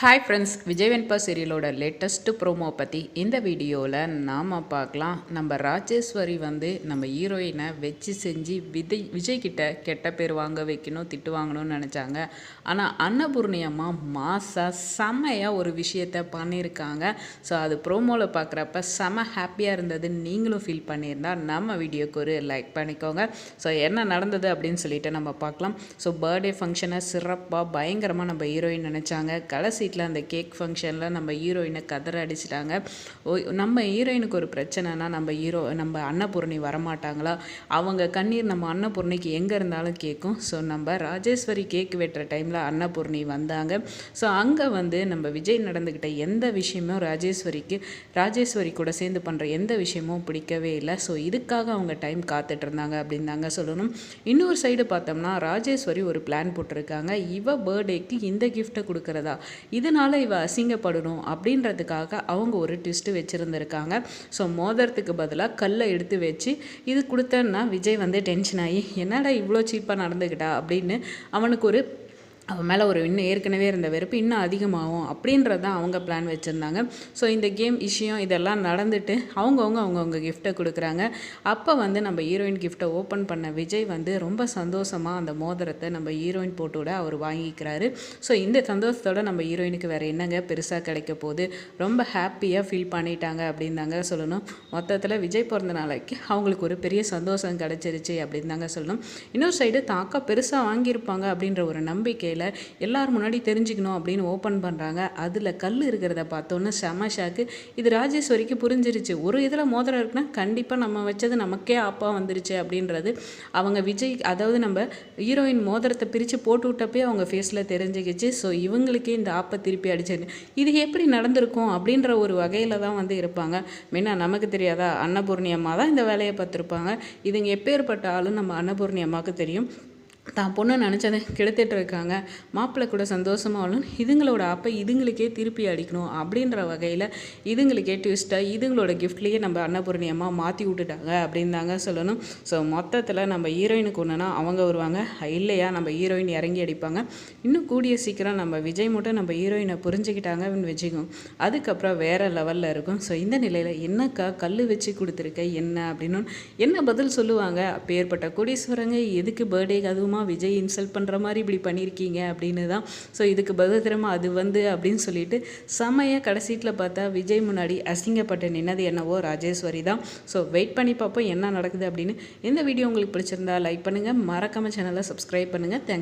Hi friends Vijay Venba சீரியலோட latest promo பற்றி இந்த வீடியோவில் நாம் பார்க்கலாம். நம்ம ராஜேஸ்வரி வந்து நம்ம ஹீரோயினை வச்சு செஞ்சு விஜய் விஜய்கிட்ட கெட்ட பேர் வாங்க வைக்கணும் திட்டு வாங்கணும்னு நினச்சாங்க. ஆனால் அன்னபூர்ணி அம்மா மாசா செம்மையாக ஒரு விஷயத்த பண்ணியிருக்காங்க. ஸோ அது ப்ரோமோவில் பார்க்குறப்ப செம ஹாப்பியாக இருந்தது. நீங்களும் ஃபீல் பண்ணியிருந்தா நம்ம வீடியோக்கு ஒரு லைக் பண்ணிக்கோங்க. ஸோ என்ன நடந்தது அப்படின்னு சொல்லிட்டு நம்ம பார்க்கலாம். ஸோ பர்த்டே ஃபங்க்ஷனை சிறப்பாக பயங்கரமாக நம்ம ஹீரோயின் நினச்சாங்க. கடைசி வீட்டில் அந்த கேக் ஃபங்க்ஷனில் நம்ம ஹீரோயினை கதற அடிச்சிட்டாங்க. ஓ நம்ம ஹீரோயினுக்கு ஒரு பிரச்சனைனா நம்ம ஹீரோ நம்ம அன்னபூர்ணி வரமாட்டாங்களா? அவங்க கண்ணீர் நம்ம அன்னபூர்ணிக்கு எங்கே இருந்தாலும் கேட்கும். ஸோ நம்ம ராஜேஸ்வரி கேக் வெட்டுற டைமில் அன்னபூர்ணி வந்தாங்க. ஸோ அங்கே வந்து நம்ம விஜய் நடந்துக்கிட்ட எந்த விஷயமும் ராஜேஸ்வரிக்கு ராஜேஸ்வரி கூட சேர்ந்து பண்ணுற எந்த விஷயமும் பிடிக்கவே இல்லை. ஸோ இதுக்காக அவங்க டைம் காத்துட்டு இருந்தாங்க அப்படின்னு தாங்க சொல்லணும். இன்னொரு சைடு பார்த்தோம்னா ராஜேஸ்வரி ஒரு பிளான் போட்டிருக்காங்க. இவ பர்த்டேக்கு இந்த கிஃப்ட்டை கொடுக்குறதா? இதனால் இவ அசிங்கப்படணும் அப்படின்றதுக்காக அவங்க ஒரு ட்விஸ்ட்டு வச்சுருந்துருக்காங்க. ஸோ மோதிரத்துக்கு பதிலாக கல்லை எடுத்து வச்சு இது கொடுத்தேன்னா விஜய் வந்து டென்ஷன் ஆகி என்னடா இவ்வளோ சீப்பாக நடந்துக்கிட்டா அப்படின்னு அவனுக்கு ஒரு அவன் மேலே ஒரு இன்னும் ஏற்கனவே இருந்த வெறுப்பு இன்னும் அதிகமாகும் அப்படின்றது தான் அவங்க பிளான் வச்சுருந்தாங்க. ஸோ இந்த கேம் விஷயம் இதெல்லாம் நடந்துட்டு அவங்கவுங்க அவங்கவுங்க கிஃப்ட்டை கொடுக்குறாங்க. அப்போ வந்து நம்ம ஹீரோயின் கிஃப்ட்டை ஓப்பன் பண்ண விஜய் வந்து ரொம்ப சந்தோஷமாக அந்த மோதிரத்தை நம்ம ஹீரோயின் போட்டோட அவர் வாங்கிக்கிறாரு. ஸோ இந்த சந்தோஷத்தோட நம்ம ஹீரோயினுக்கு வேறு என்னங்க பெருசாக கிடைக்க போகுது? ரொம்ப ஹாப்பியாக ஃபீல் பண்ணிட்டாங்க அப்படின்னு தாங்க சொல்லணும். மொத்தத்தில் விஜய் பிறந்த நாளைக்கு அவங்களுக்கு ஒரு பெரிய சந்தோஷம் கிடச்சிருச்சு அப்படின்னு தாங்க சொல்லணும். இன்னொரு சைடு தாக்கா பெருசாக வாங்கியிருப்பாங்க அப்படின்ற ஒரு நம்பிக்கை கடையில் எல்லோரும் முன்னாடி தெரிஞ்சுக்கணும் அப்படின்னு ஓப்பன் பண்ணுறாங்க அதில் கல் இருக்கிறத பார்த்தோன்னே செம ஷாக்கு இது ராஜேஸ்வரிக்கு புரிஞ்சிருச்சு. ஒரு இதில் மோதிரம் இருக்குன்னா கண்டிப்பாக நம்ம வச்சது நமக்கே அப்பா வந்துருச்சு அப்படின்றது அவங்க விஜய் அதாவது நம்ம ஹீரோயின் மோதிரத்தை பிரித்து போட்டு விட்டப்பே அவங்க ஃபேஸில் தெரிஞ்சுக்கிச்சு. ஸோ இவங்களுக்கே இந்த ஆப்பை திருப்பி அடிச்சது இது எப்படி நடந்திருக்கும் அப்படின்ற ஒரு வகையில் தான் வந்து இருப்பாங்க. மெயினாக நமக்கு தெரியாதா? அன்னபூர்ணி அம்மா தான் இந்த வேலையை பார்த்துருப்பாங்க. இதுங்க எப்பேற்பட்ட ஆளும் நம்ம அன்னபூர்ணி அம்மாவுக்கு தெரியும். தான் பொண்ணு நினச்சதை கெடுத்துட்டு இருக்காங்க மாப்பிள்ளை கூட சந்தோஷமாகலும் இதுங்களோட அப்போ இதுங்களுக்கே திருப்பி அடிக்கணும் அப்படின்ற வகையில் இதுங்களுக்கே ட்விஸ்ட்டாக இதுங்களோட கிஃப்ட்லேயே நம்ம அன்னபூரணி அம்மா மாற்றி விட்டுட்டாங்க அப்படின்னு தாங்க சொல்லணும். ஸோ மொத்தத்தில் நம்ம ஹீரோயினுக்கு ஒன்றுனா அவங்க வருவாங்க. இல்லையா நம்ம ஹீரோயின் இறங்கி அடிப்பாங்க. இன்னும் கூடிய சீக்கிரம் நம்ம விஜய் மட்டும் நம்ம ஹீரோயினை புரிஞ்சுக்கிட்டாங்க அப்படின்னு அதுக்கப்புறம் வேறு லெவலில் இருக்கும். ஸோ இந்த நிலையில் என்னக்கா கல் வச்சு கொடுத்துருக்க என்ன அப்படின்னு என்ன பதில் சொல்லுவாங்க? அப்பேற்பட்ட கோடீஸ்வரங்க எதுக்கு பர்த்டே அதுவுமா அம்மா விஜய் இன்சல்ட் பண்ணுற மாதிரி இப்படி பண்ணியிருக்கீங்க அப்படின்னு தான் ஸோ இதுக்கு பதத்திரமா அது வந்து அப்படின்னு சொல்லிட்டு செமையாக கடைசீட்டில் பார்த்தா விஜய் முன்னாடி அசிங்கப்பட்டு நின்னது என்னவோ ராஜேஸ்வரி தான். ஸோ வெயிட் பண்ணி பார்ப்போம் என்ன நடக்குது அப்படின்னு. இந்த வீடியோ உங்களுக்கு பிடிச்சிருந்தா லைக் பண்ணுங்கள் மறக்காமல் சேனலை சப்ஸ்கிரைப் பண்ணுங்கள் தேங்க்ஸ்